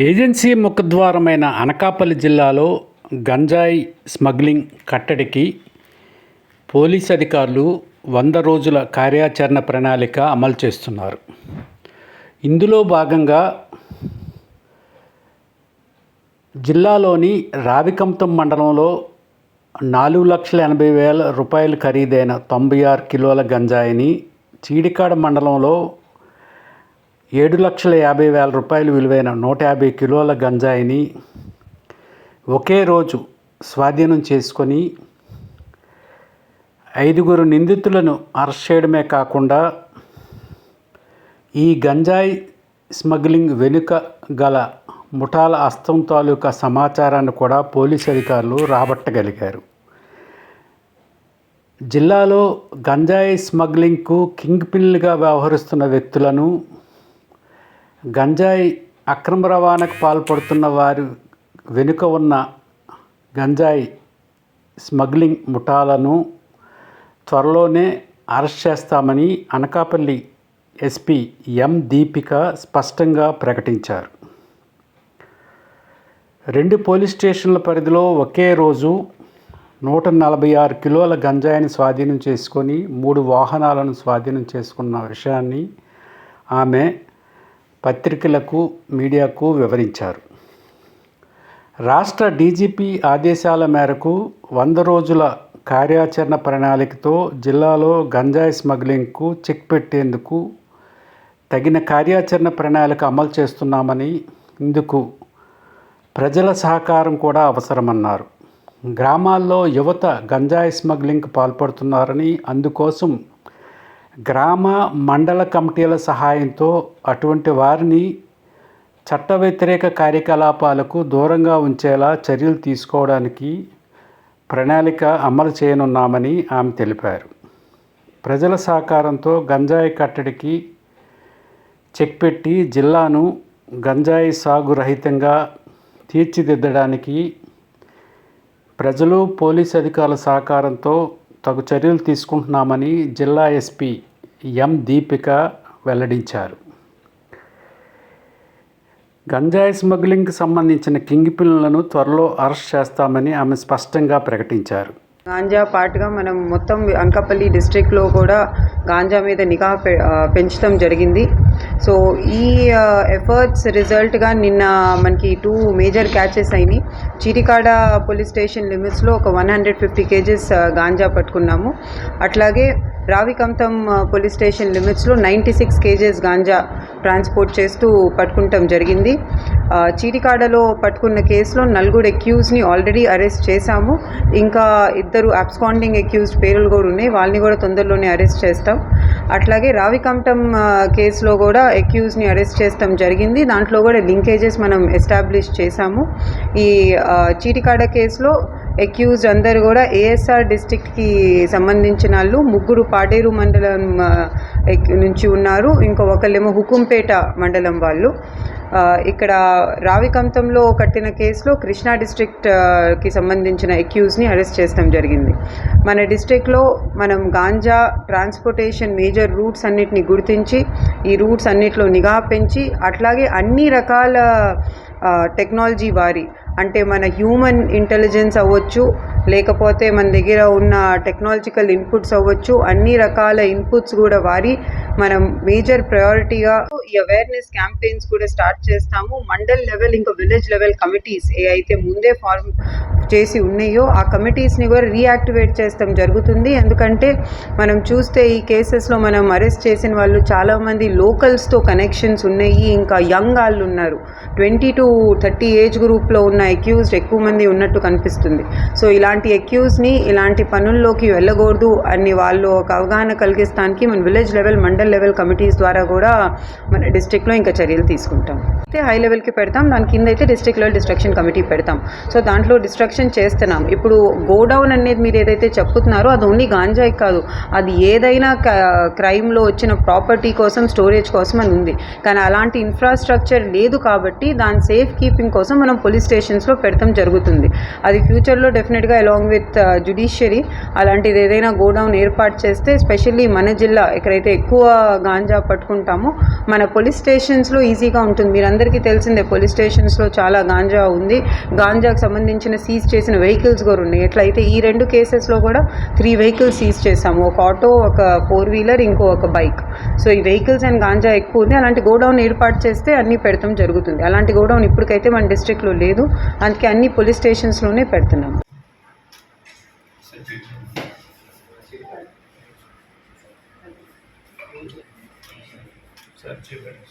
Agency ముఖద్వారమైన Anakapalli జిల్లాలో గంజాయి smuggling కట్టడికి పోలీస్ అధికారులు వంద రోజుల కార్యాచరణ ప్రణాళిక అమలు చేస్తున్నారు. ఇందులో భాగంగా జిల్లాలోని రావికంతం మండలంలో నాలుగు లక్షల ఎనభై వేల రూపాయలు ఖరీదైన తొంభై ఆరు కిలోల గంజాయిని చీడికాడ మండలంలో ఏడు లక్షల యాభై వేల రూపాయలు విలువైన నూట యాభై కిలోల గంజాయిని ఒకే రోజు స్వాధీనం చేసుకొని ఐదుగురు నిందితులను అరెస్ట్ చేయడమే కాకుండా ఈ గంజాయి స్మగ్లింగ్ వెనుక గల ముఠాల అస్తం తాలూకా సమాచారాన్ని కూడా పోలీస్ అధికారులు రాబట్టగలిగారు. జిల్లాలో గంజాయి స్మగ్లింగ్కు కింగ్ పిన్లుగా వ్యవహరిస్తున్న వ్యక్తులను గంజాయి అక్రమ రవాణాకు పాల్పడుతున్న వారు వెనుక ఉన్న గంజాయి స్మగ్లింగ్ ముఠాలను త్వరలోనే అరెస్ట్ చేస్తామని అనకాపల్లి ఎస్పీ ఎం దీపిక స్పష్టంగా ప్రకటించారు. రెండు పోలీస్ స్టేషన్ల పరిధిలో ఒకే రోజు నూట నలభై ఆరు కిలోల గంజాయిని స్వాధీనం చేసుకొని మూడు వాహనాలను స్వాధీనం చేసుకున్న విషయాన్ని ఆమె పత్రికలకు మీడియాకు వివరించారు. రాష్ట్ర డీజీపీ ఆదేశాల మేరకు వంద రోజుల కార్యాచరణ ప్రణాళికతో జిల్లాలో గంజాయి స్మగ్లింగ్కు చెక్ పెట్టేందుకు తగిన కార్యాచరణ ప్రణాళిక అమలు చేస్తున్నామని ఇందుకు ప్రజల సహకారం కూడా అవసరమన్నారు. గ్రామాల్లో యువత గంజాయి స్మగ్లింగ్కి పాల్పడుతున్నారని అందుకోసం గ్రామ మండల కమిటీల సహాయంతో అటువంటి వారిని చట్ట వ్యతిరేక కార్యకలాపాలకు దూరంగా ఉంచేలా చర్యలు తీసుకోవడానికి ప్రణాళిక అమలు చేయనున్నామని ఆమె తెలిపారు. ప్రజల సహకారంతో గంజాయి కట్టడికి చెక్ పెట్టి జిల్లాను గంజాయి సాగు రహితంగా తీర్చిదిద్దడానికి ప్రజలు పోలీస్ అధికారుల సహకారంతో తగు చర్యలు తీసుకుంటున్నామని జిల్లా ఎస్పీ ఎం దీపిక వెల్లడించారు. గంజాయి స్మగ్లింగ్కి సంబంధించిన కింగ్ పిల్లలను త్వరలో అరెస్ట్ చేస్తామని ఆమె స్పష్టంగా ప్రకటించారు. గాంజా పాటుగా మనం మొత్తం అనకాపల్లి డిస్ట్రిక్ట్లో కూడా గాంజా మీద నిఘా పె- పెంచడం జరిగింది. సో ఈ ఎఫర్ట్స్ రిజల్ట్గా నిన్న మనకి టూ మేజర్ క్యాచెస్ అయినాయి. చిరికాడ పోలీస్ స్టేషన్ లిమిట్స్లో ఒక one hundred fifty kgs ganja పట్టుకున్నాము. అట్లాగే రావికంతం పోలీస్ స్టేషన్ లిమిట్స్లో ninety six kgs ganja transport చేస్తూ పట్టుకుంటాం జరిగింది. చీటికాడలో పట్టుకున్న కేసులో నలుగురు ఎక్యూజ్ని ఆల్రెడీ అరెస్ట్ చేశాము. ఇంకా ఇద్దరు అబ్స్కాండింగ్ ఎక్యూజ్డ్ పేర్లు కూడా ఉన్నాయి. వాళ్ళని కూడా తొందరలోనే అరెస్ట్ చేస్తాం. అట్లాగే రావికంఠం కేసులో కూడా ఎక్యూజ్ని అరెస్ట్ చేస్తాం జరిగింది. దాంట్లో కూడా లింకేజెస్ మనం ఎస్టాబ్లిష్ చేశాము. ఈ చీటికాడ కేసులో అక్యూజ్డ్ అందరు కూడా ఏఎస్ఆర్ డిస్టిక్కి సంబంధించిన వాళ్ళు ముగ్గురు పాడేరు మండలం నుంచి ఉన్నారు. ఇంకో ఒకళ్ళేమో హుకుంపేట మండలం వాళ్ళు. ఇక్కడ రావికంతంలో కట్టిన కేసులో కృష్ణా డిస్ట్రిక్ట్కి సంబంధించిన ఎక్యూజ్ని అరెస్ట్ చేస్తాం జరిగింది. మన డిస్ట్రిక్ట్లో మనం గాంజా ట్రాన్స్పోర్టేషన్ మేజర్ రూట్స్ అన్నిటిని గుర్తించి ఈ రూట్స్ అన్నిటిలో నిఘా పెంచి అట్లాగే అన్ని రకాల టెక్నాలజీ వారి అంటే మన హ్యూమన్ ఇంటెలిజెన్స్ అవ్వచ్చు లేకపోతే మన దగ్గర ఉన్న టెక్నాలజికల్ ఇన్పుట్స్ అవ్వచ్చు అన్ని రకాల ఇన్పుట్స్ కూడా వారి మనం మేజర్ ప్రయారిటీగా ఈ అవేర్నెస్ క్యాంపెయిన్స్ కూడా స్టార్ట్ చేస్తాము. మండల్ లెవెల్ ఇంకా విలేజ్ లెవెల్ కమిటీస్ ఏ అయితే ముందే ఫార్మ్ చేసి ఉన్నాయో ఆ కమిటీస్ని కూడా రీయాక్టివేట్ చేస్తాం జరుగుతుంది. ఎందుకంటే మనం చూస్తే ఈ కేసెస్లో మనం అరెస్ట్ చేసిన వాళ్ళు చాలామంది లోకల్స్తో కనెక్షన్స్ ఉన్నాయి. ఇంకా యంగ్ వాళ్ళు ఉన్నారు. ట్వంటీ టు థర్టీ ఏజ్ గ్రూప్లో ఉన్న అక్యూజ్డ్ ఎక్కువ మంది ఉన్నట్టు కనిపిస్తుంది. సో ఇలాంటి అక్యూజ్ని ఇలాంటి పనుల్లోకి వెళ్ళకూడదు అని వాళ్ళు ఒక అవగాహన కలిగిస్తానికి మన village level mandal level committees ద్వారా కూడా మన డిస్ట్రిక్ట్లో ఇంకా చర్యలు తీసుకుంటాం. అయితే హై లెవెల్కి పెడతాం దాని కింద అయితే డిస్ట్రిక్ట్ లెవెల్ డిస్ట్రక్షన్ కమిటీ పెడతాం. సో దాంట్లో డిస్ట్రక్షన్ చేస్తున్నాం. ఇప్పుడు గోడౌన్ అనేది మీరు ఏదైతే చెప్తున్నారో అది ఓన్లీ గాంజాయి కాదు. అది ఏదైనా క్రైమ్లో వచ్చిన ప్రాపర్టీ కోసం స్టోరేజ్ కోసం అని ఉంది. కానీ అలాంటి ఇన్ఫ్రాస్ట్రక్చర్ లేదు కాబట్టి దాని సేఫ్ కీపింగ్ కోసం మనం పోలీస్ స్టేషన్స్లో పెడతాం జరుగుతుంది. అది ఫ్యూచర్లో డెఫినెట్గా అలాంగ్ విత్ జుడిషియరీ అలాంటిది ఏదైనా గోడౌన్ ఏర్పాటు చేస్తే స్పెషల్లీ మన జిల్లా ఎక్కడైతే ఎక్కువ గాంజా పట్టుకుంటామో మన పోలీస్ స్టేషన్స్లో ఈజీగా ఉంటుంది. మీరందరికీ తెలిసిందే పోలీస్ స్టేషన్స్లో చాలా గాంజా ఉంది. గాంజాకు సంబంధించిన సీజ్ చేసిన వెహికల్స్ కూడా ఉన్నాయి. ఎట్లయితే ఈ రెండు కేసెస్లో కూడా త్రీ వెహికల్స్ సీజ్ చేసాము ఒక ఆటో ఒక ఫోర్ వీలర్ ఇంకో ఒక బైక్. సో ఈ వెహికల్స్ అండ్ గాంజా ఎక్కువ ఉంది. అలాంటి గోడౌన్ ఏర్పాటు చేస్తే అన్నీ పెడతాం జరుగుతుంది. అలాంటి గోడౌన్ ఇప్పటికైతే మన డిస్ట్రిక్ట్లో లేదు. అందుకే అన్ని పోలీస్ స్టేషన్స్లోనే పెడుతున్నాం సార్ చెప్పండి